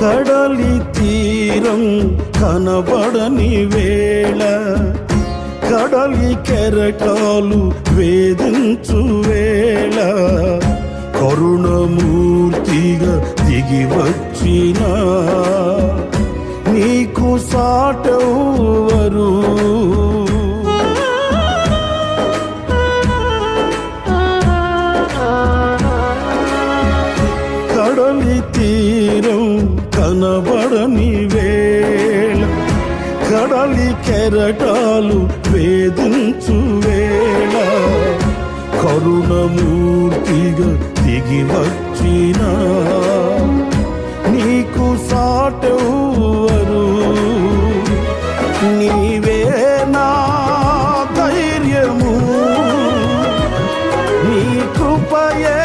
కడలి తీరం కనబడని వేళ కడలి కెరటాలు వేధించు వేళ కరుణమూర్తిగా దిగి వచ్చిన నీకు సాటవరు కడలి తీరం గాలి కెరటాలు వేధించు వేళ. కరుణమూర్తిగా దిగి వచ్చిన నీకు సాటెవరు నీవే నా ధైర్యము. నీ కృపయే